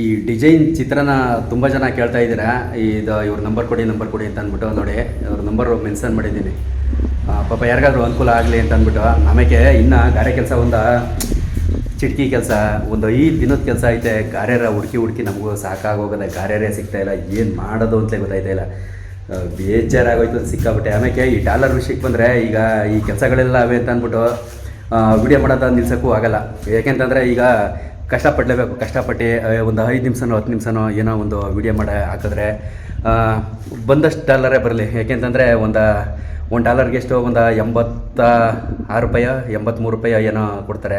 ಈ ಡಿಸೈನ್ ಚಿತ್ರನ ತುಂಬ ಜನ ಕೇಳ್ತಾ ಇದ್ದೀರಾ? ಇದು ಇವ್ರ ನಂಬರ್ ಕೊಡಿ ನಂಬರ್ ಕೊಡಿ ಅಂತ ಅಂದ್ಬಿಟ್ಟು ನೋಡಿ ಅವ್ರ ನಂಬರ್ ಮೆನ್ಷನ್ ಮಾಡಿದ್ದೀನಿ. ಪಾಪ ಯಾರಿಗಾದ್ರೂ ಅನುಕೂಲ ಆಗಲಿ ಅಂತ ಅಂದ್ಬಿಟ್ಟು ಆಮೇಲೆ ಇನ್ನು ಗಾರೆ ಕೆಲಸ ಒಂದು, ಚಿಟ್ಕಿ ಕೆಲಸ, ಒಂದು ಐದು ದಿನದ ಕೆಲಸ ಐತೆ. ಗಾರ್ಯರ ಹುಡುಕಿ ಹುಡುಕಿ ನಮಗೂ ಸಾಕಾಗೋಗದೆ ಗಾರ್ಯರೇ ಸಿಗ್ತಾ ಇಲ್ಲ. ಏನು ಮಾಡೋದು ಅಂತಲೇ ಗೊತ್ತಾಯ್ತಾ ಇಲ್ಲ. ಬೇಜಾರಾಗೋಯ್ತು ಬೇಜಾರಾಗೋಯ್ತು ಸಿಕ್ಕಾಬಿಟ್ಟೆ. ಆಮೇಲೆ ಈ ಡಾಲರ್ ವಿಷಯಕ್ಕೆ ಬಂದರೆ ಈಗ ಈ ಕೆಲಸಗಳೆಲ್ಲ ಅವೆ ಅಂತ ಅಂದ್ಬಿಟ್ಟು ವಿಡಿಯೋ ಮಾಡೋದು ನಿಲ್ಸೋಕ್ಕೂ ಆಗಲ್ಲ. ಯಾಕೆಂತಂದರೆ ಈಗ ಕಷ್ಟಪಡಲೇಬೇಕು, ಕಷ್ಟಪಟ್ಟು ಒಂದು ಐದು ನಿಮಿಷನೋ, ಹತ್ತು ನಿಮಿಷನೋ ಏನೋ ಒಂದು ವಿಡಿಯೋ ಮಾಡಿ ಹಾಕಿದ್ರೆ ಬಂದಷ್ಟು ಡಾಲರೇ ಬರಲಿ. ಯಾಕೆಂತಂದರೆ ಒಂದು ಒಂದು ಡಾಲರ್ಗೆ ಎಷ್ಟು ಒಂದು ಎಂಬತ್ತ ಆರು ರೂಪಾಯಿ ಎಂಬತ್ತ್ಮೂರು ರೂಪಾಯಿ ಏನೋ ಕೊಡ್ತಾರೆ.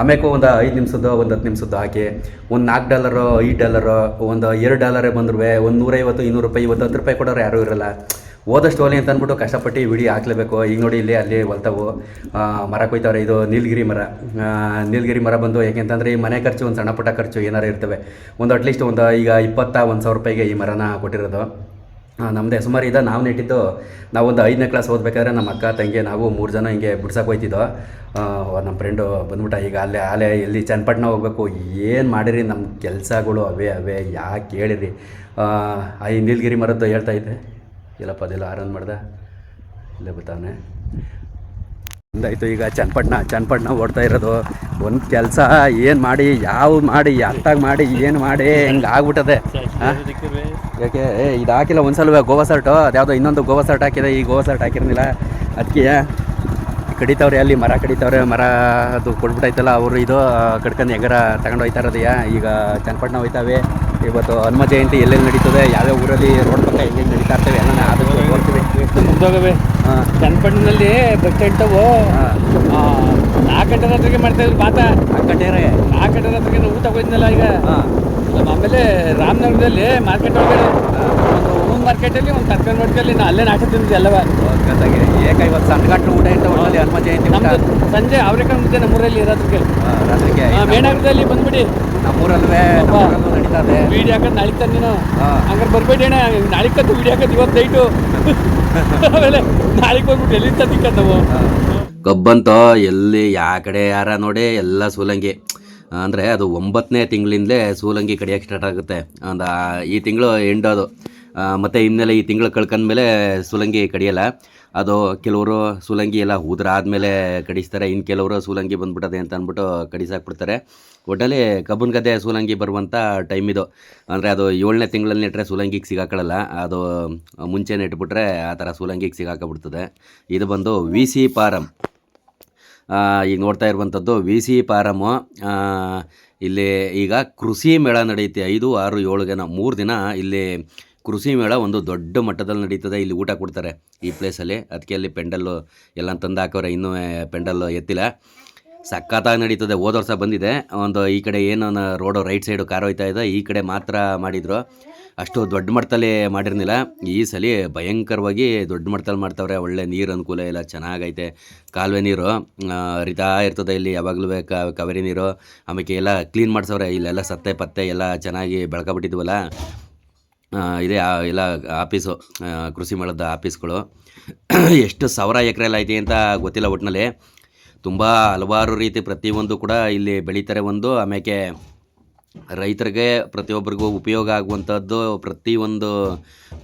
ಆಮೇಲೆ ಒಂದು ಐದು ನಿಮಿಷದ್ದು, ಒಂದು ಹತ್ತು ನಿಮಿಷದ್ದು ಹಾಕಿ, ಒಂದು ನಾಲ್ಕು ಡಾಲರು ಐದು ಡಾಲರು ಒಂದು ಎರಡು ಡಾಲರೇ ಬಂದ್ರು ಒಂದು ನೂರೈವತ್ತು, ಇನ್ನೂರು ರೂಪಾಯಿ, ಇವತ್ತು ಹತ್ತು ರೂಪಾಯಿ ಕೊಡೋರು ಯಾರೂ ಇರಲ್ಲ. ಹೋದಷ್ಟು ಓಲಿ ಅಂತ ಅಂದ್ಬಿಟ್ಟು ಕಷ್ಟಪಟ್ಟು ವಿಡಿಯೋ ಹಾಕ್ಲೇಬೇಕು. ಈಗ ನೋಡಿ ಇಲ್ಲಿ ಅಲ್ಲಿ ಹೊಲ್ತಾವು. ಮರ ಕೊಯ್ತವ್ರೆ, ಇದು ನೀಲಗಿರಿ ಮರ. ನೀಲಗಿರಿ ಮರ ಬಂದು ಯಾಕೆಂತಂದರೆ ಈ ಮನೆ ಖರ್ಚು, ಒಂದು ಸಣ್ಣ ಪುಟ್ಟ ಖರ್ಚು ಏನಾರು ಇರ್ತವೆ. ಒಂದು ಅಟ್ಲೀಸ್ಟ್ ಒಂದು ಈಗ ಇಪ್ಪತ್ತ ಒಂದು ಸಾವಿರ ರೂಪಾಯಿಗೆ ಈ ಮರನ ಕೊಟ್ಟಿರೋದು. ನಮ್ಮದೇ ಸುಮಾರು ಇದ ನಾವು ನೆಟ್ಟಿದ್ದು ನಾವು ಒಂದು ಐದನೇ ಕ್ಲಾಸ್ ಓದಬೇಕಾದ್ರೆ ನಮ್ಮ ಅಕ್ಕ, ತಂಗಿ, ನಾವು ಮೂರು ಜನ ಹಿಂಗೆ ಬಿಡ್ಸಕ್ಕೆ ಹೋಯ್ತಿದ್ದೋ. ನಮ್ಮ ಫ್ರೆಂಡು ಬಂದ್ಬಿಟ್ಟ ಈಗ ಅಲ್ಲೇ ಅಲ್ಲೇ ಎಲ್ಲಿ ಚನ್ನಪಟ್ಟಣ ಹೋಗ್ಬೇಕು. ಏನು ಮಾಡಿರಿ ನಮ್ಮ ಕೆಲಸಗಳು ಅವೇ ಅವೇ, ಯಾಕೆ ಹೇಳಿರಿ ಈ ನೀಲಗಿರಿ ಮರದ್ದು ಹೇಳ್ತಾ ಇದ್ದೆ. ಇಲ್ಲಪ್ಪ ಅದೆಲ್ಲ ಆರನ್ ಮಾಡ್ದೆ? ಇಲ್ಲೇ ಬರ್ತಾವನೆ. ಒಂದಾಯಿತು ಈಗ ಚನ್ನಪಟ್ಟಣ ಚನ್ನಪಟ್ಟಣ ಓಡ್ತಾ ಇರೋದು. ಒಂದು ಕೆಲಸ ಏನು ಮಾಡಿ ಯಾವ ಮಾಡಿ ಎಂತಾಗ ಮಾಡಿ ಏನು ಮಾಡಿ ಹಿಂಗೆ ಆಗ್ಬಿಟ್ಟದೆ? ಹಾಂ? ಯಾಕೆ ಏ ಇದು ಹಾಕಿಲ್ಲ ಒಂದ್ಸಲ ಗೋವಾ ಸರ್ಟು ಅದ್ಯಾವುದೋ ಇನ್ನೊಂದು ಗೋವಾ ಸರ್ಟ್ ಹಾಕಿದೆ ಈ ಗೋವಾ ಸರ್ಟ್ ಹಾಕಿರಲಿಲ್ಲ. ಅದಕ್ಕೆ ಕಡಿತವ್ರೆ ಅಲ್ಲಿ ಮರ ಕಡಿತವ್ರೆ ಮರ ಅದು ಕೊಟ್ಬಿಟ್ಟೈತಲ್ಲ ಅವರು ಇದು ಕಡ್ಕೊಂಡು ಹೆಂಗಾರ ತಗೊಂಡು ಹೋಯ್ತಾ ಇರೋದಯ್ಯ ಈಗ ಚನ್ನಪಟ್ಟಣ ಹೋಯ್ತಾವೆ. ಇವತ್ತು ಹನುಮ ಜಯಂತಿ ಎಲ್ಲೆಲ್ಲಿ ನಡೀತದೆ ಯಾವ್ಯಾವ ಊರಲ್ಲಿ ರೋಡ್ ಪಕ್ಕ ಹೆಂಗೆ ನಡೀತಾ ಇರ್ತವೆ ಎಲ್ಲ ಆದಷ್ಟು ನೋಡ್ತೀವಿ. ಮುಗ್ದೋಗವೆ ಹಾಂ. ಚನ್ನಪಟ್ಟಣದಲ್ಲಿ ಬಸ್ ಸ್ಟ್ಯಾಂಡ್ ನಾಲ್ಕು ಗಂಟೆ ರಾತ್ರಿಗೆ ಮಾಡ್ತಾ ಇದ್ರು ಮಾತಾ ಕಟ್ಟೆರೆ ನಾಲ್ಕು ಗಂಟೆ ರಾತ್ರಿಗೆ ಊಟ ಹೋಗಿದ್ನಲ್ಲ ಈಗ. ಆಮೇಲೆ ರಾಮನಗರದಲ್ಲಿ ಮಾರ್ಕೆಟ್ ಒಳಗಡೆ ಒಂದು ಹೂವಿನ ಮಾರ್ಕೆಟಲ್ಲಿ ಒಂದು ತರಕಾರಿ ಮಾರ್ಕೆಟಲ್ಲಿ ನಾ ಅಲ್ಲೇ ನಾಶ ತಿಂದಿದ್ದೆ ಅಲ್ಲವ ಏಕ ಇವತ್ತು ಸಂಗಟ್ಟು ಊಟ ಇತ್ತು ಒಳ್ಳೆ ಹನುಮ ಜಯಂತಿ ಸಂಜೆ ನಮ್ದು ಸಂಜೆ ನಮ್ಮ ಮುದ್ದೆ ನಮ್ಮೂರಲ್ಲಿ ರಾತ್ರಿಗೆ. ಮೇಣಾಗರದಲ್ಲಿ ಬಂದ್ಬಿಡಿ. ನಮ್ಮೂರಲ್ವೇ ನಮ್ಮೂರಲ್ಲೂ ನಡೀತಾ ಇದೆ ವೀಡಿಯೋ ಹಾಕೋದು ನಾಳೆ ತಂದು ನೀನು? ಹಾ. ಹಂಗಾರೆ ಬರ್ಬೇಡಿ ಅಣ್ಣ ನಾಳೆ ಕತ್ತು ವೀಡಿಯೋ ಹಾಕೋದು ಇವತ್ತು ನೈಟು ಆಮೇಲೆ ನಾಳೆಗೆ ಹೋಗ್ಬಿಟ್ಟು ಎಲ್ಲಿ ತಂದಿಕ್ಕ ನಾವು ಕಬ್ಬಂತೋ ಎಲ್ಲಿ ಯಾ ಕಡೆ ಯಾರ ನೋಡಿ ಎಲ್ಲ ಸೂಲಂಗಿ. ಅಂದರೆ ಅದು ಒಂಬತ್ತನೇ ತಿಂಗಳಿಂದಲೇ ಸೂಲಂಗಿ ಕಡಿಯೋಕ್ಕೆ ಸ್ಟಾರ್ಟ್ ಆಗುತ್ತೆ. ಒಂದು ಈ ತಿಂಗಳು ಎಂಡೋದು ಮತ್ತು ಇನ್ನೆಲ್ಲ ಈ ತಿಂಗಳು ಕಳ್ಕೊಂಡ್ಮೇಲೆ ಸೂಲಂಗಿ ಕಡಿಯಲ್ಲ. ಅದು ಕೆಲವರು ಸೂಲಂಗಿ ಎಲ್ಲ ಉದ್ರಾದ್ಮೇಲೆ ಕಡಿಸ್ತಾರೆ ಇನ್ನು ಕೆಲವರು ಸೂಲಂಗಿ ಬಂದ್ಬಿಟ್ಟದೆ ಅಂತ ಅಂದ್ಬಿಟ್ಟು ಕಡಿಸಾಕ್ಬಿಡ್ತಾರೆ. ಒಟ್ಟಲ್ಲಿ ಕಬ್ಬನ್ ಗದ್ದೆ ಸೂಲಂಗಿ ಬರುವಂಥ ಟೈಮ್ ಇದು. ಅಂದರೆ ಅದು ಏಳನೇ ತಿಂಗಳಲ್ಲಿ ನೆಟ್ಟರೆ ಸೂಲಂಗಿಗೆ ಸಿಗಾಕೊಳ್ಳಲ್ಲ ಅದು ಮುಂಚೆನೇ ಇಟ್ಬಿಟ್ರೆ ಆ ಥರ ಸೂಲಂಗಿಗೆ ಸಿಗಾಕಬಿಡ್ತದೆ. ಇದು ಬಂದು ವಿ ಸಿ ಪಾರಮ್ ಈಗ ನೋಡ್ತಾ ಇರುವಂಥದ್ದು ವಿ ಸಿ ಪಾರಮ್ಮು ಇಲ್ಲಿ ಈಗ ಕೃಷಿ ಮೇಳ ನಡೆಯುತ್ತೆ ಐದು, ಆರು, ಏಳು ಜನ ಮೂರು ದಿನ ಇಲ್ಲಿ ಕೃಷಿ ಮೇಳ ಒಂದು ದೊಡ್ಡ ಮಟ್ಟದಲ್ಲಿ ನಡೀತದೆ. ಇಲ್ಲಿ ಊಟ ಕೊಡ್ತಾರೆ. ಈ ಪ್ಲೇಸಲ್ಲಿ ಅದಕ್ಕೆ ಅಲ್ಲಿ ಪೆಂಡಲ್ಲು ಎಲ್ಲ ತಂದು ಹಾಕೋರೆ ಇನ್ನೂ ಪೆಂಡಲ್ಲು ಎತ್ತಿಲ್ಲ. ಸಖತ್ತಾಗಿ ನಡೀತದೆ. ಹೋದ ವರ್ಷ ಬಂದಿದೆ. ಒಂದು ಈ ಕಡೆ ಏನೋ ರೋಡು ರೈಟ್ ಸೈಡು ಕಾರ್ ಹೋಯ್ತಾ ಇದೆ. ಈ ಕಡೆ ಮಾತ್ರ ಮಾಡಿದರು. ಅಷ್ಟು ದೊಡ್ಡ ಮಟ್ಟದಲ್ಲಿ ಮಾಡಿರಲಿಲ್ಲ. ಈ ಸಲ ಭಯಂಕರವಾಗಿ ದೊಡ್ಡ ಮಟ್ಟದಲ್ಲಿ ಮಾಡ್ತಾವ್ರೆ. ಒಳ್ಳೆ ನೀರು ಅನುಕೂಲ ಎಲ್ಲ ಚೆನ್ನಾಗೈತೆ. ಕಾಲುವೆ ನೀರು ಹರಿತಾ ಇರ್ತದೆ ಇಲ್ಲಿ. ಯಾವಾಗಲೂ ಕವರಿ ನೀರು. ಆಮೇಲೆ ಎಲ್ಲ ಕ್ಲೀನ್ ಮಾಡ್ಸವ್ರೆ. ಇಲ್ಲೆಲ್ಲ ಸತ್ತೆ ಪತ್ತೆ ಎಲ್ಲ ಚೆನ್ನಾಗಿ ಬೆಳ್ಕೊಬಿಟ್ಟಿದ್ವಲ್ಲ ಇದೇ ಎಲ್ಲ ಆಫೀಸು ಕೃಷಿ ಮೇಳದ ಆಫೀಸ್ಗಳು. ಎಷ್ಟು ಸಾವಿರ ಎಕರೆ ಎಲ್ಲ ಐತಿ ಅಂತ ಗೊತ್ತಿಲ್ಲ ಒಟ್ಟಿನಲ್ಲಿ ತುಂಬ ಹಲವಾರು ರೀತಿ ಪ್ರತಿಯೊಂದು ಕೂಡ ಇಲ್ಲಿ ಬೆಳೀತಾರೆ ಒಂದು. ಆಮೇಲೆ ರೈತರಿಗೆ, ಪ್ರತಿಯೊಬ್ಬರಿಗೂ ಉಪಯೋಗ ಆಗುವಂಥದ್ದು ಪ್ರತಿಯೊಂದು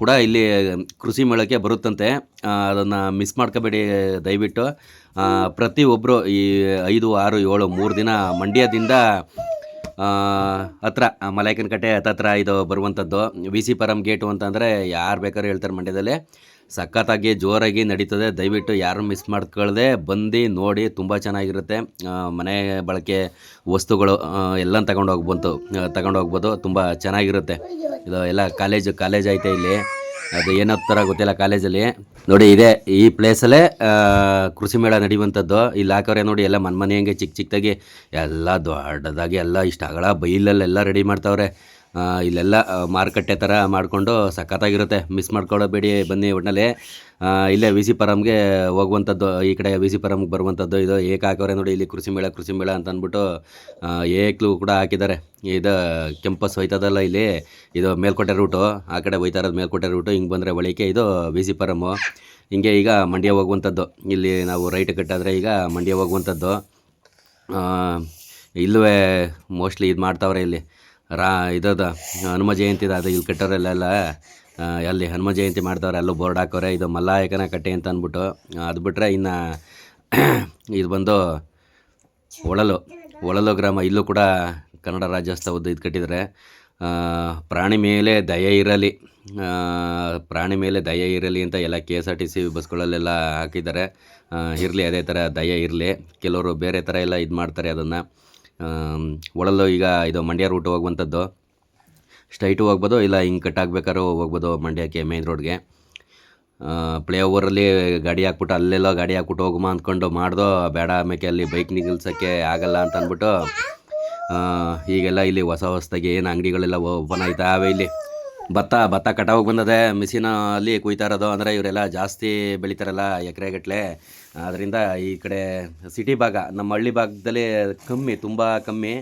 ಕೂಡ ಇಲ್ಲಿ ಕೃಷಿ ಮೇಳಕ್ಕೆ ಬರುತ್ತಂತೆ. ಅದನ್ನು ಮಿಸ್ ಮಾಡ್ಕೋಬೇಡಿ ದಯವಿಟ್ಟು. ಪ್ರತಿಯೊಬ್ಬರು ಈ ಐದು, ಆರು, ಏಳು, ಮೂರು ದಿನ ಮಂಡ್ಯದಿಂದ ಹತ್ರ ಮಲೈಕನಕಟ್ಟೆ ಹತ್ತತ್ರ ಇದು ಬರುವಂಥದ್ದು. ವಿ ಸಿ ಪರಂ ಗೇಟು ಅಂತಂದರೆ ಯಾರು ಬೇಕಾದ್ರೂ ಹೇಳ್ತಾರೆ ಮಂಡ್ಯದಲ್ಲಿ. ಸಖತ್ತಾಗಿ ಜೋರಾಗಿ ನಡೀತದೆ. ದಯವಿಟ್ಟು ಯಾರು ಮಿಸ್ ಮಾಡ್ಕೊಳ್ದೆ ಬಂದು ನೋಡಿ, ತುಂಬ ಚೆನ್ನಾಗಿರುತ್ತೆ. ಮನೆ ಬಳಕೆ ವಸ್ತುಗಳು ಎಲ್ಲ ತಗೊಂಡು ಹೋಗ್ಬಂತು ತಗೊಂಡು ಹೋಗ್ಬೋದು ತುಂಬ ಚೆನ್ನಾಗಿರುತ್ತೆ. ಇದು ಎಲ್ಲ ಕಾಲೇಜು, ಕಾಲೇಜ್ ಐತೆ ಇಲ್ಲಿ. ಅದು ಏನೋ ಥರ ಗೊತ್ತಿಲ್ಲ ಕಾಲೇಜಲ್ಲಿ. ನೋಡಿ, ಇದೆ ಈ ಪ್ಲೇಸಲ್ಲೇ ಕೃಷಿ ಮೇಳ ನಡೆಯುವಂಥದ್ದು. ಇಲ್ಲಿ ಹಾಕೋರೆ ನೋಡಿ, ಎಲ್ಲ ಮನೆ ಮನೆ ಹಂಗೆ ಚಿಕ್ಕ ಚಿಕ್ಕದಾಗಿ ಎಲ್ಲ ದೊಡ್ಡದಾಗಿ, ಎಲ್ಲ ಇಷ್ಟ. ಅಗಳ ಬೈಲಲ್ಲೆಲ್ಲ ರೆಡಿ ಮಾಡ್ತಾವ್ರೆ. ಇಲ್ಲೆಲ್ಲ ಮಾರುಕಟ್ಟೆ ಥರ ಮಾಡಿಕೊಂಡು ಸಖತ್ತಾಗಿರುತ್ತೆ. ಮಿಸ್ ಮಾಡ್ಕೊಳ್ಳೋಬೇಡಿ ಬನ್ನಿ ಒಟ್ಟಿನಲ್ಲಿ ಇಲ್ಲೇ ವಿ ಸಿ ಪರಮ್ಗೆ ಹೋಗುವಂಥದ್ದು, ಈ ಕಡೆ ವಿ ಸಿ ಪರಮ್ಗೆ ಬರುವಂಥದ್ದು ಇದು ಏಕ ಹಾಕೋರೆ ನೋಡಿ, ಇಲ್ಲಿ ಕೃಷಿ ಮೇಳ ಕೃಷಿ ಮೇಳ ಅಂತ ಅಂದ್ಬಿಟ್ಟು ಏಕ್ಲು ಕೂಡ ಹಾಕಿದ್ದಾರೆ. ಇದು ಕೆಂಪಸ್ ಹೋಯ್ತದಲ್ಲ ಇಲ್ಲಿ, ಇದು ಮೇಲ್ಕೋಟೆ ರೂಟು. ಆ ಕಡೆ ಹೋಯ್ತಾ ಇರೋದು ಮೇಲ್ಕೋಟೆ ರೂಟು, ಹಿಂಗೆ ಬಂದರೆ ಒಳಿಕೆ ಇದು ವಿ ಸಿ ಪರಮು. ಹಿಂಗೆ ಈಗ ಮಂಡ್ಯ ಹೋಗುವಂಥದ್ದು, ಇಲ್ಲಿ ನಾವು ರೈಟ್ ಕಟ್ಟಾದರೆ ಈಗ ಮಂಡ್ಯ ಹೋಗುವಂಥದ್ದು. ಇಲ್ಲವೇ ಇಲ್ಲೂ ಮೋಸ್ಟ್ಲಿ ಇದು ಮಾಡ್ತಾವ್ರೆ ಇಲ್ಲಿ. ರಾ, ಇದದ, ಹನುಮ ಜಯಂತಿ ಅದು ಇಲ್ಲಿ ಕಟ್ಟೋರೆಲ್ಲೆಲ್ಲ ಎಲ್ಲಿ ಅಲ್ಲಿ ಹನುಮ ಜಯಂತಿ ಮಾಡ್ತಾವ್ರೆ ಅಲ್ಲೂ ಬೋರ್ಡ್ ಹಾಕೋರೆ, ಇದು ಮಲ್ಲಾಯಕನ ಕಟ್ಟೆ ಅಂತ ಅಂದ್ಬಿಟ್ಟು, ಅದು ಬಿಟ್ಟರೆ ಇನ್ನು ಇದು ಬಂದು ಒಳಲು ಒಳಲು ಗ್ರಾಮ, ಇಲ್ಲೂ ಕೂಡ ಕನ್ನಡ ರಾಜ್ಯೋತ್ಸವದ್ದು ಇದು ಕಟ್ಟಿದರೆ ಪ್ರಾಣಿ ಮೇಲೆ ದಯೆ ಇರಲಿ ಪ್ರಾಣಿ ಮೇಲೆ ದಯೆ ಇರಲಿ ಅಂತ ಎಲ್ಲ K S R T C ಬಸ್ಗಳಲ್ಲೆಲ್ಲ ಹಾಕಿದ್ದಾರೆ ಇರಲಿ ಅದೇ ಥರ ದಯೆ ಇರಲಿ, ಕೆಲವರು ಬೇರೆ ಥರ ಎಲ್ಲ ಇದು ಮಾಡ್ತಾರೆ ಅದನ್ನು. ಒಳಲು ಈಗ ಇದು ಮಂಡ್ಯ ರೂಟ್ ಹೋಗುವಂಥದ್ದು ಸ್ಟ್ರೈಟು ಹೋಗ್ಬೋದು, ಇಲ್ಲ ಹಿಂಗೆ ಕಟ್ ಆಗ್ಬೇಕಾದ್ರೂ ಹೋಗ್ಬೋದು ಮಂಡ್ಯಕ್ಕೆ ಮೇನ್ ರೋಡ್ಗೆ ಪ್ಲೇ ಓವರಲ್ಲಿ ಗಾಡಿ ಹಾಕ್ಬಿಟ್ಟು ಅಲ್ಲೆಲ್ಲ ಗಾಡಿ ಹಾಕ್ಬಿಟ್ಟು ಹೋಗುಮ ಅಂದ್ಕೊಂಡು ಮಾಡ್ದೋ, ಬೇಡ ಆಮೇಲೆ ಅಲ್ಲಿ ಬೈಕ್ ನಿಲ್ಸೋಕ್ಕೆ ಆಗಲ್ಲ ಅಂತ ಅಂದ್ಬಿಟ್ಟು ಈಗೆಲ್ಲ ಇಲ್ಲಿ ಹೊಸ ಹೊಸದಾಗಿ ಏನು ಅಂಗಡಿಗಳೆಲ್ಲ ಓಪನ್ ಆಯ್ತಾವೆ ಇಲ್ಲಿ. ಭತ್ತ ಭತ್ತ ಕಟಾವಿಗೆ ಬಂದದೆ ಮಿಷಿನ ಅಲ್ಲಿ ಕುಯ್ತಾ ಇರೋದು. ಅಂದರೆ ಇವರೆಲ್ಲ ಜಾಸ್ತಿ ಬೆಳೀತಾರಲ್ಲ ಎಕರೆಗಟ್ಟಲೆ. ಅದರಿಂದ ಈ ಕಡೆ ಸಿಟಿ ಭಾಗ, ನಮ್ಮ ಹಳ್ಳಿ ಭಾಗದಲ್ಲಿ ಕಮ್ಮಿ, ತುಂಬ ಕಮ್ಮಿ.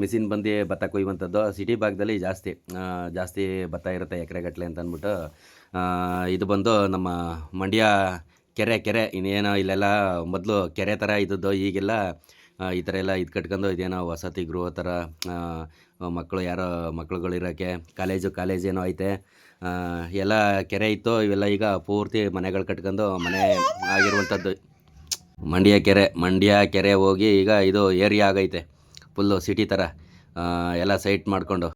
ಮಿಷಿನ್ ಬಂದು ಭತ್ತ ಕೊಯ್ಯುವಂಥದ್ದು ಸಿಟಿ ಭಾಗದಲ್ಲಿ ಜಾಸ್ತಿ. ಜಾಸ್ತಿ ಭತ್ತ ಇರುತ್ತೆ ಎಕರೆಗಟ್ಟಲೆ ಅಂತ ಅಂದ್ಬಿಟ್ಟು ಇದು ಬಂದು ನಮ್ಮ ಮಂಡ್ಯ ಕೆರೆ ಕೆರೆ. ಇನ್ನೇನೋ ಇಲ್ಲೆಲ್ಲ ಮೊದಲು ಕೆರೆ ಥರ ಇದ್ದದ್ದು ಈಗೆಲ್ಲ ಈ ಥರ ಎಲ್ಲ ಇದು ಕಟ್ಕೊಂಡು ಇದೇನೋ ವಸತಿ ಗೃಹ ಥರ ಮಕ್ಕಳು ಯಾರೋ ಮಕ್ಕಳುಗಳಿರೋಕ್ಕೆ ಕಾಲೇಜು ಕಾಲೇಜ್ ಏನೋ ಐತೆ. ಎಲ್ಲ ಕೆರೆ ಇತ್ತು, ಇವೆಲ್ಲ ಈಗ ಪೂರ್ತಿ ಮನೆಗಳು ಕಟ್ಕೊಂಡು ಮನೆ ಆಗಿರುವಂಥದ್ದು. ಮಂಡ್ಯ ಕೆರೆ ಮಂಡ್ಯ ಕೆರೆ ಹೋಗಿ ಈಗ ಇದು ಏರಿಯಾ ಆಗೈತೆ ಫುಲ್ಲು ಸಿಟಿ ಥರ ಎಲ್ಲ ಸೈಟ್ ಮಾಡಿಕೊಂಡು.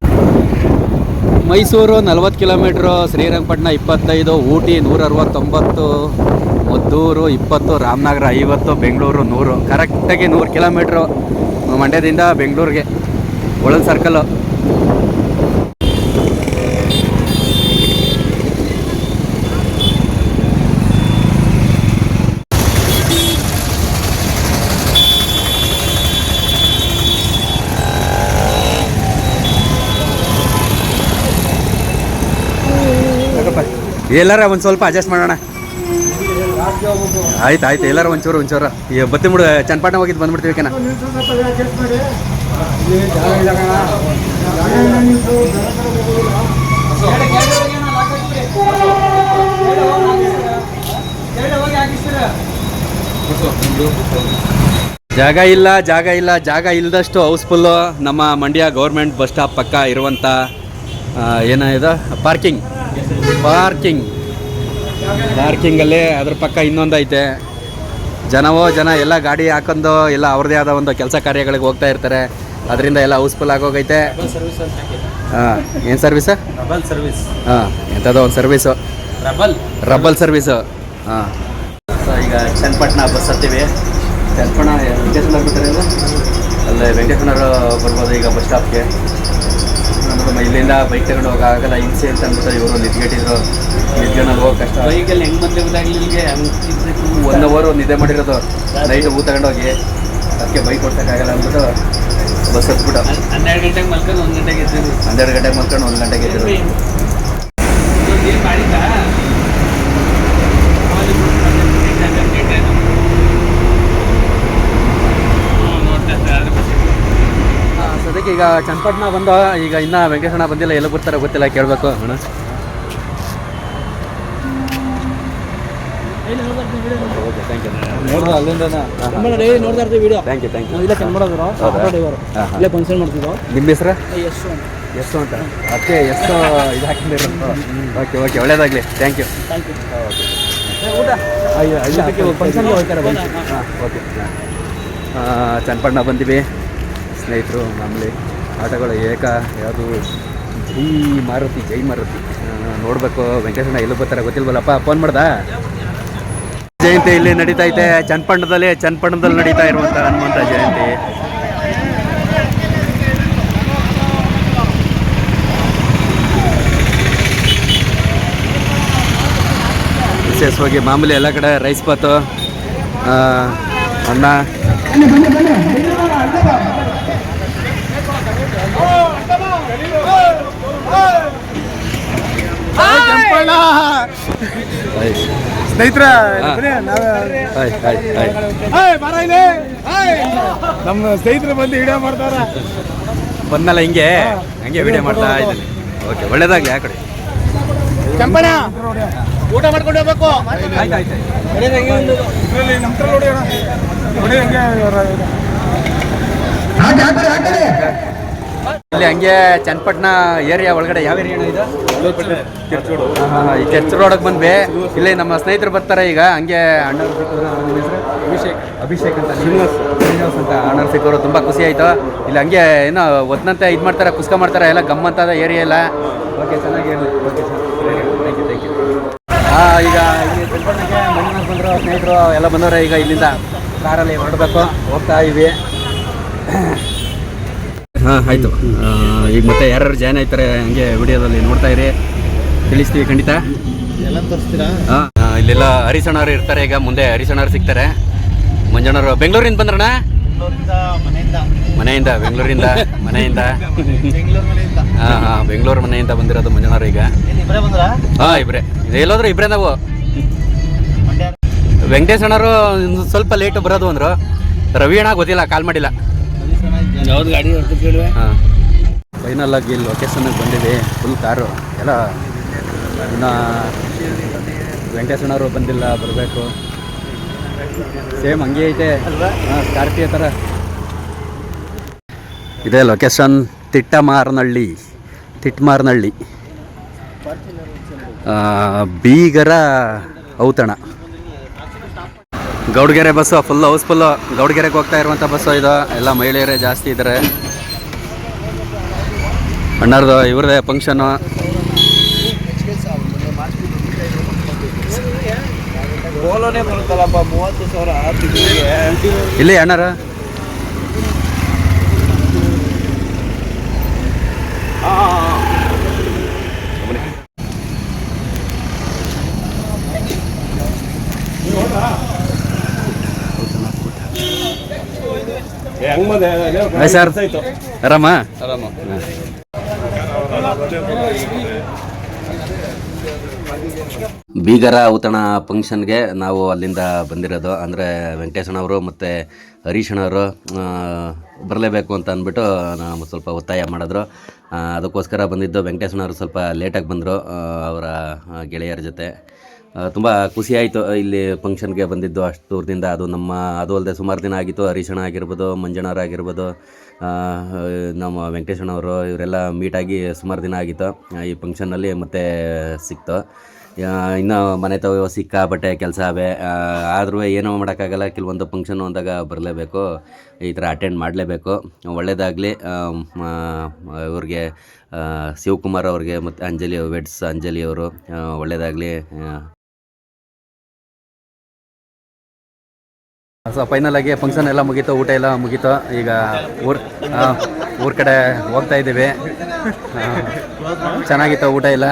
ಮೈಸೂರು ನಲ್ವತ್ತು ಕಿಲೋಮೀಟ್ರು ಶ್ರೀರಂಗಪಟ್ಟಣ ಇಪ್ಪತ್ತೈದು, ಊಟಿ ನೂರ ಅರವತ್ತೊಂಬತ್ತು ಮದ್ದೂರು ಇಪ್ಪತ್ತು, ರಾಮನಗರ ಐವತ್ತು, ಬೆಂಗಳೂರು ನೂರು. ಕರೆಕ್ಟಾಗಿ ನೂರು ಕಿಲೋಮೀಟ್ರು ಮಂಡ್ಯದಿಂದ ಬೆಂಗಳೂರಿಗೆ. ಒಳಲ್ ಸರ್ಕಲ್ಲು ಎಲ್ಲಾರ ಒಂದು ಸ್ವಲ್ಪ ಅಡ್ಜಸ್ಟ್ ಮಾಡೋಣ. ಆಯ್ತು ಆಯ್ತು. ಎಲ್ಲಾರ ಒಂಚೂರು ಒಂಚೂರು. ಬತ್ತಿ ಮುಡು, ಚನ್ನಪಟ್ಟಣ ಹೋಗಿದ್ದು ಬಂದ್ಬಿಡ್ತೀವಿ ಕಣ. ಜಾಗ ಇಲ್ಲ ಜಾಗ ಇಲ್ಲ, ಜಾಗ ಇಲ್ಲದಷ್ಟು ಹೌಸ್ಫುಲ್ಲು ನಮ್ಮ ಮಂಡ್ಯ ಗೌರ್ಮೆಂಟ್ ಬಸ್ ಸ್ಟಾಪ್ ಪಕ್ಕ ಇರುವಂಥ ಏನಿದೆ ಪಾರ್ಕಿಂಗ್. ಪಾರ್ಕಿಂಗ್. ಪಾರ್ಕಿಂಗಲ್ಲಿ ಅದ್ರ ಪಕ್ಕ ಇನ್ನೊಂದೈತೆ. ಜನವೋ, ಜನ ಎಲ್ಲ ಗಾಡಿ ಹಾಕೊಂಡು ಎಲ್ಲ ಅವ್ರದ್ದೇ ಆದ ಒಂದು ಕೆಲಸ ಕಾರ್ಯಗಳಿಗೆ ಹೋಗ್ತಾ ಇರ್ತಾರೆ. ಅದರಿಂದ ಎಲ್ಲ ಹೌಸ್ಫುಲ್ ಆಗೋಗೈತೆ. ಹಾಂ ಏನು ಸರ್ವಿಸ್ ರಬಲ್ ಸರ್ವಿಸ್ ಹಾಂ ಎಂಥದೋ ಒಂದು ಸರ್ವಿಸು ರಬಲ್ ರಬ್ಬಲ್ ಸರ್ವಿಸು ಹಾಂ. ಸೊ ಈಗ ಚನ್ನಪಟ್ಟಣ ಬಸ್ ಹತ್ತೀವಿ. ಚನ್ನಪಟ್ಟಣ ವೆಂಕಟೇಶ್ವರ ಬಿಡ್ತಾರೆ ಅಲ್ಲೇ ವೆಂಕಟೇಶ್ವರ ಬರ್ಬೋದು ಈಗ ಬಸ್ ಸ್ಟಾಪ್ಗೆ ನಮ್ಮ ಇಲ್ಲಿಂದ ಬೈಕ್ ತಗೊಂಡು ಹೋಗೋಕ್ಕಾಗಲ್ಲ ಹಿಂಸೆ ಅಂತ ಅಂದ್ಬಿಟ್ಟು ಇವರು ನಿದ್ಗೆಟ್ಟಿದ್ರು ನಿದ್ಗೆನಲ್ಲಿ ಹೋಗಕ್ಕೆ ಕಷ್ಟ. ಬೈಕಲ್ಲಿ ಹೆಂಗ್ ಬಂದೆ ಒನ್ ಅವರ್ ನಿದ್ದೆ ಮಾಡಿರೋದು. ನೈಟ್ ಹೂ ತಗೊಂಡೋಗಿ. ಅದಕ್ಕೆ ಬೈಕ್ ಕೊಡ್ಸೋಕ್ಕಾಗಲ್ಲ ಅಂದ್ಬಿಟ್ಟು. ಬಸ್ ಹತ್ಬಿಟ್ಟು ಹನ್ನೆರಡು ಗಂಟೆಗೆ ಮಲ್ಕೊಂಡು ಒಂದು ಗಂಟೆಗೆ ಎದ್ದಿದ್ವಿ ಹನ್ನೆರಡು ಗಂಟೆಗೆ ಮಲ್ಕೊಂಡು ಒಂದು ಗಂಟೆಗೆ ಮಾಡಿದ್ದ? ಸದ್ಯಕ್ಕೆ ಈಗ ಚನ್ನಪಟ್ಟಣ ಬಂದ ಈಗ ಇನ್ನೂ ವೆಂಕಟೇಶಣ್ಣ ಬಂದಿಲ್ಲ ಎಲ್ಲ ಬರ್ತಾರೆ ಗೊತ್ತಿಲ್ಲ ಕೇಳಬೇಕು ಅಣ್ಣ. ಓಕೆ ಥ್ಯಾಂಕ್ ಯು ನೋಡ್ದ ಅಲ್ಲಿಂದ ನೋಡ್ತಾ ಇರ್ತೀವಿ video thank you thank you ಇಲ್ಲ ಕನ್ನಡದವರು ಹೌದಾ? ಡ್ರೈವರ್ ಇಲ್ಲೇ ಫಂಕ್ಷನ್ ಮಾಡ್ತಿದ್ದೋ ನಿಮ್ಮ ಹೆಸರು? ಎಷ್ಟು ಎಷ್ಟು ಅಂತ. ಅದಕ್ಕೆ ಎಷ್ಟು ಇದು ಹಾಕಿದ್ದೀರ. ಓಕೆ ಓಕೆ ಒಳ್ಳೇದಾಗಲಿ. ಥ್ಯಾಂಕ್ ಯು ಥ್ಯಾಂಕ್ ಯು ಊಟ? ಅಯ್ಯೋ ಫಂಕ್ಷನ್ಗೆ ಹೋಗ್ತಾರೆ ಹೌದಾ? ಹಾಂ. ಓಕೆ ಚನ್ನಪಣ್ಣ ಬಂದಿವಿ. ಸ್ನೇಹಿತರು ಮಾಮೂಲಿ ಆಟಗಳು ಏಕ ಯಾವುದು? ಜೈ ಮಾರುತಿ ಜೈ ಮಾರುತಿ. ನೋಡಬೇಕು. ವೆಂಕಟೇಶಣ್ಣ ಎಲ್ಲೂ ಬರ್ತಾರೆ ಗೊತ್ತಿಲ್ವಲ್ಲಪ್ಪ? ಫೋನ್ ಮಾಡ್ದಾ? ಜಯಂತಿ ಇಲ್ಲಿ ನಡೀತಾ ಚನ್ನಪಟ್ಟಣದಲ್ಲಿ ಚನ್ನಪಟ್ಟಣದಲ್ಲಿ ನಡೀತಾ ಇರುವಂಥ ಹನುಮಂತ ಜಯಂತಿ. ವಿಶೇಷವಾಗಿ ಮಾಮೂಲಿ ಎಲ್ಲ ಕಡೆ ರೈಸ್ ಬಾತು ಅನ್ನ. ಸ್ನೇಹಿತರ ಆಯ್ತ್, ಆಯ್ತ್, ಆಯ್ತ್. ನಮ್ಮ ಸ್ನೇಹಿತರು ಬಂದು ವಿಡಿಯೋ ಮಾಡ್ತಾರ ಬಂದಲ್ಲ ಹಿಂಗೆ? ಹಂಗೆ ವಿಡಿಯೋ ಮಾಡ್ತಾ ಇದ್ದೀನಿ. ಓಕೆ ಒಳ್ಳೇದಾಗ್ಲಿ ಆ ಕಡೆ. ಕೆಂಪಣ್ಣ ಊಟ ಮಾಡ್ಕೊಂಡು ಹೋಗ್ಬೇಕು. ನೋಡಿ ಅಣ್ಣ. ನೋಡಿ ಹಂಗೆ ಇಲ್ಲಿ ಹಂಗೆ ಚನ್ನಪಟ್ಟಣ ಏರಿಯಾ ಒಳಗಡೆ ಯಾವ ಏರಿಯಾ ಇದೆ? ಈ ಚರ್ಚ್ ರೋಡಕ್ಕೆ ಬಂದ್ವಿ. ಇಲ್ಲಿ ನಮ್ಮ ಸ್ನೇಹಿತರು ಬರ್ತಾರೆ ಈಗ. ಹಂಗೆ ಅಣ್ಣ ಅಭಿಷೇಕ್. ಅಭಿಷೇಕ್ ಅಂತ. ಶ್ರೀನಿವಾಸ್. ಶ್ರೀನಿವಾಸ್ ಅಂತ. ಅಣ್ಣವ್ರು ಸಿಕ್ಕವರು ತುಂಬ ಖುಷಿ ಆಯಿತು. ಇಲ್ಲಿ ಹಂಗೆ ಏನೋ ಒತ್ತಂತೆ ಇದು ಮಾಡ್ತಾರೆ ಕುಸ್ಕ ಮಾಡ್ತಾರೆ. ಎಲ್ಲ ಗಮ್ಮಂತಾದ ಏರಿಯಾ ಎಲ್ಲ. Okay ಚೆನ್ನಾಗಿರಲಿ. Okay sir. Thank you thank you ಹಾಂ ಈಗ ಇಲ್ಲಿ ಚನ್ನಪಟ್ಟಣಕ್ಕೆ ಮಂಜುನಾಥ್ ಬಂದರು ಸ್ನೇಹಿತರು ಎಲ್ಲ ಬಂದವ್ರೆ ಈಗ ಇಲ್ಲಿಂದ ಕಾರಲ್ಲಿ ಹೊರಡಬೇಕು. ಹೋಗ್ತಾ ಇವಿ ಹಾಂ ಆಯಿತು. ಈಗ ಮತ್ತೆ ಯಾರ್ಯಾರು ಜಾಯ್ನ್ ಆಯ್ತಾರೆ ಹಂಗೆ ವಿಡಿಯೋದಲ್ಲಿ ನೋಡ್ತಾ ಇರಿ. ತಿಳಿಸ್ತೀವಿ ಖಂಡಿತ. ಎಲ್ಲ ತೋರಿಸ್ತೀರಾ? ಹಾಂ. ಇಲ್ಲೆಲ್ಲ ಹರಿಸಣ್ಣವ್ರು ಇರ್ತಾರೆ ಈಗ ಮುಂದೆ ಹರಿಸಣ್ಣವ್ರು ಸಿಗ್ತಾರೆ. ಮಂಜಣ್ಣವರು ಬೆಂಗಳೂರಿಂದ ಬಂದ್ರಣ್ಣ? ಮನೆಯಿಂದ. ಬೆಂಗಳೂರಿಂದ ಮನೆಯಿಂದ. ಬೆಂಗಳೂರು ಮನೆಯಿಂದ. ಹಾಂ ಹಾಂ ಬೆಂಗಳೂರು ಮನೆಯಿಂದ ಬಂದಿರೋದು ಮಂಜಣ್ಣವ್ರು ಈಗ. ಇಬ್ಬರೇ ಇದು ಹಾಂ ಇಬ್ರೆ. ಎಲ್ಲೋದ್ರು ಇಬ್ರೇ ನಾವು? ವೆಂಕಟೇಶ್ ಅಣ್ಣವರು ಇನ್ನು ಸ್ವಲ್ಪ ಲೇಟ್ ಬರೋದು ಅಂದರು. ರವಿ ಅಣ್ಣ ಗೊತ್ತಿಲ್ಲ ಕಾಲ್ ಮಾಡಿಲ್ಲ. ಯಾವ್ದು ಗಾಡಿ ಕೇಳುವೆ? ಹಾಂ. ಫೈನಲ್ ಆಗಿ ಲೊಕೇಶನ್ಗೆ ಬಂದಿದೆ ಫುಲ್ ಕಾರು ಎಲ್ಲ ಇನ್ನು ವೆಂಕಟೇಶಣ್ಣವರು ಬಂದಿಲ್ಲ ಬರಬೇಕು. ಸೇಮ್ ಹಂಗೆ ಐತೆ. ಹಾಂ ಸ್ಕಾರ್ಪಿಯೋ ಥರ ಇದೇ ಲೊಕೇಶನ್ ತಿಟ್ಟಮಾರನಹಳ್ಳಿ ತಿಟ್ಟಮಾರನಹಳ್ಳಿ ಬೀಗರ ಔತಣ. Gowdagere bus full house full ಗೌಡ್ಗೆರೆಗೆ ಹೋಗ್ತಾ ಇರುವಂಥ ಬಸ್ಸು ಇದು. ಎಲ್ಲ ಮಹಿಳೆಯರೇ ಜಾಸ್ತಿ ಇದ್ದಾರೆ ಅಣ್ಣಾರ್ದು ಇವ್ರದೇ ಫಂಕ್ಷನು ಇಲ್ಲಿ ಅಣ್ಣಾರ ಹೆಂಗ್ ಬಂದೆ ಹಾಯ್ ಸರ್. ಆರಾಮ? ಆರಾಮ. ಬೀಗರ ಔತಣ ಫಂಕ್ಷನ್ಗೆ ನಾವು ಅಲ್ಲಿಂದ ಬಂದಿರೋದು. ಅಂದರೆ ವೆಂಕಟೇಶಣ್ಣವರು ಮತ್ತು ಹರೀಶಣ್ಣವರು ಬರಲೇಬೇಕು ಅಂತ ಅಂದ್ಬಿಟ್ಟು ನಾವು ಸ್ವಲ್ಪ ಒತ್ತಾಯ ಮಾಡಿದ್ರು. ಅದಕ್ಕೋಸ್ಕರ ಬಂದಿದ್ದು. ವೆಂಕಟೇಶಣ್ಣವರು ಸ್ವಲ್ಪ ಲೇಟಾಗಿ ಬಂದರು. ಅವರ ಗೆಳೆಯರ ಜೊತೆ. ತುಂಬ ಖುಷಿಯಾಯಿತು ಇಲ್ಲಿ ಫಂಕ್ಷನ್ಗೆ ಬಂದಿದ್ದು. ಅಷ್ಟು ದೂರದಿಂದ ಅದು ನಮ್ಮ ಅದು ಅಲ್ಲದೆ ಸುಮಾರು ದಿನ ಆಗಿತ್ತು. ಹರೀಶಣ್ಣ ಆಗಿರ್ಬೋದು ಮಂಜಣ್ಣವ್ರು ಆಗಿರ್ಬೋದು ಆ, ನಮ್ಮ ವೆಂಕಟೇಶಣ್ಣವರು ಇವರೆಲ್ಲ ಮೀಟಾಗಿ ಸುಮಾರು ದಿನ ಆಗಿತ್ತು. ಈ ಫಂಕ್ಷನ್ನಲ್ಲಿ ಮತ್ತೆ ಸಿಕ್ತು. ಇನ್ನು ಮನೆ ತವ ಸಿಕ್ಕಾಬಟ್ಟೆ ಕೆಲಸ ಅವೆ ಆದರೂ ಏನೋ ಮಾಡೋಕ್ಕಾಗಲ್ಲ. ಕೆಲವೊಂದು ಫಂಕ್ಷನ್ ಅಂದಾಗ ಬರಲೇಬೇಕು. ಈ ಥರ ಅಟೆಂಡ್ ಮಾಡಲೇಬೇಕು. ಒಳ್ಳೆಯದಾಗಲಿ ಇವ್ರಿಗೆ ಶಿವಕುಮಾರ್ ಅವ್ರಿಗೆ ಮತ್ತು ಅಂಜಲಿ ವೆಡ್ಸ್ ಅಂಜಲಿ ಅವರು ಒಳ್ಳೆಯದಾಗಲಿ ಸೊ ಫೈನಲ್ ಆಗಿ ಫಂಕ್ಷನ್ ಎಲ್ಲ ಮುಗೀತು, ಊಟ ಎಲ್ಲ ಮುಗೀತು. ಈಗ ಊರ್ ಊರ್ ಕಡೆ ಹೋಗ್ತಾ ಇದ್ದೀವಿ. ಚೆನ್ನಾಗಿತ್ತು ಊಟ ಎಲ್ಲ.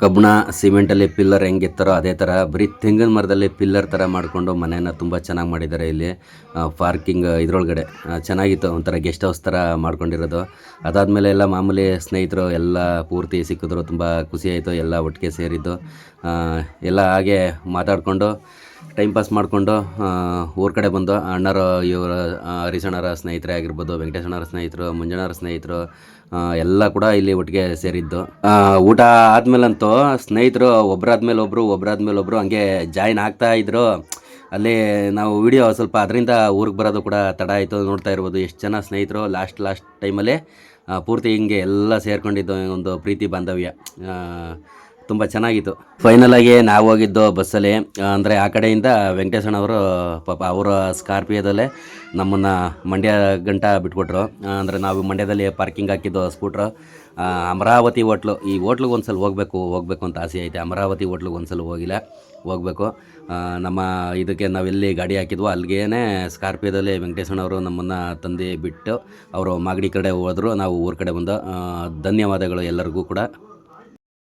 ಕಬ್ಬಣ ಸಿಮೆಂಟಲ್ಲಿ ಪಿಲ್ಲರ್ ಹೆಂಗಿತ್ತಾರೋ ಅದೇ ಥರ ಬರೀ ತೆಂಗಿನ ಮರದಲ್ಲಿ ಪಿಲ್ಲರ್ ಥರ ಮಾಡಿಕೊಂಡು ಮನೆಯನ್ನು ತುಂಬ ಚೆನ್ನಾಗಿ ಮಾಡಿದ್ದಾರೆ ಇಲ್ಲಿ. ಪಾರ್ಕಿಂಗ್ ಇದರೊಳಗಡೆ. ಚೆನ್ನಾಗಿತ್ತು, ಒಂಥರ ಗೆಸ್ಟ್ ಹೌಸ್ ಥರ ಮಾಡ್ಕೊಂಡಿರೋದು. ಅದಾದಮೇಲೆ ಎಲ್ಲ ಮಾಮೂಲಿ ಸ್ನೇಹಿತರು ಎಲ್ಲ ಪೂರ್ತಿ ಸಿಕ್ಕಿದ್ರು, ತುಂಬ ಖುಷಿ ಆಯಿತು, ಎಲ್ಲ ಒಟ್ಟಿಗೆ ಸೇರಿದ್ದು. ಎಲ್ಲ ಹಾಗೆ ಮಾತಾಡಿಕೊಂಡು ಟೈಮ್ ಪಾಸ್ ಮಾಡಿಕೊಂಡು ಊರ ಕಡೆ ಬಂದು ಅಣ್ಣರು, ಇವರ ಹರಿಸಣ್ಣರ ಸ್ನೇಹಿತರೇ ಆಗಿರ್ಬೋದು, ವೆಂಕಟೇಶಣ್ಣರ ಸ್ನೇಹಿತರು ಮಂಜಣ್ಣರ ಸ್ನೇಹಿತರು ಎಲ್ಲ ಕೂಡ ಇಲ್ಲಿ ಒಟ್ಟಿಗೆ ಸೇರಿದ್ದು. ಊಟ ಆದಮೇಲಂತೂ ಸ್ನೇಹಿತರು ಒಬ್ರಾದ್ಮೇಲೆ ಒಬ್ಬರು ಒಬ್ಬರಾದ್ಮೇಲೆ ಒಬ್ಬರು ಹಂಗೆ ಜಾಯಿನ್ ಆಗ್ತಾ ಇದ್ರು. ಅಲ್ಲಿ ನಾವು ವಿಡಿಯೋ ಸ್ವಲ್ಪ ಅದರಿಂದ ಊರಿಗೆ ಬರೋದು ಕೂಡ ತಡ ಆಯಿತು ನೋಡ್ತಾ ಇರ್ಬೋದು. ಎಷ್ಟು ಜನ ಸ್ನೇಹಿತರು ಲಾಸ್ಟ್ ಲಾಸ್ಟ್ ಟೈಮಲ್ಲಿ ಪೂರ್ತಿ ಹಿಂಗೆ ಎಲ್ಲ ಸೇರ್ಕೊಂಡಿದ್ದು ಒಂದು ಪ್ರೀತಿ ಬಾಂಧವ್ಯ. ತುಂಬ ಚೆನ್ನಾಗಿತ್ತು. ಫೈನಲಾಗಿ ನಾವು ಹೋಗಿದ್ದು ಬಸ್ಸಲ್ಲಿ. ಅಂದರೆ ಆ ಕಡೆಯಿಂದ ವೆಂಕಟೇಶಣ್ಣವರು ಪಾಪ ಅವರ ಸ್ಕಾರ್ಪಿಯೋದಲ್ಲೇ ನಮ್ಮನ್ನು ಮಂಡ್ಯ ಗಂಟ ಬಿಟ್ಕೊಟ್ರು ಅಂದರೆ ನಾವು ಮಂಡ್ಯದಲ್ಲಿ ಪಾರ್ಕಿಂಗ್ ಹಾಕಿದ್ದು ಸ್ಕೂಟ್ರು ಅಮರಾವತಿ ಹೋಟ್ಲು, ಈ ಹೋಟ್ಲಿಗೆ ಒಂದು ಸಲ ಹೋಗಬೇಕು ಹೋಗಬೇಕು ಅಂತ ಆಸೆ ಐತೆ. ಅಮರಾವತಿ ಹೋಟ್ಲಿಗೆ ಒಂದು ಸಲ ಹೋಗಿಲ್ಲ, ಹೋಗಬೇಕು. ನಮ್ಮ ಇದಕ್ಕೆ ನಾವೆಲ್ಲಿ ಗಾಡಿ ಹಾಕಿದ್ವೋ ಅಲ್ಲಿಗೇ ಸ್ಕಾರ್ಪಿಯೋದಲ್ಲಿ ವೆಂಕಟೇಶಣ್ಣವರು ನಮ್ಮನ್ನು ತಂದು ಬಿಟ್ಟು, ಅವರು ಮಾಗಡಿ ಕಡೆ ಹೋದರು. ನಾವು ಊರ ಕಡೆ ಬಂದು ಧನ್ಯವಾದಗಳು ಎಲ್ಲರಿಗೂ ಕೂಡ.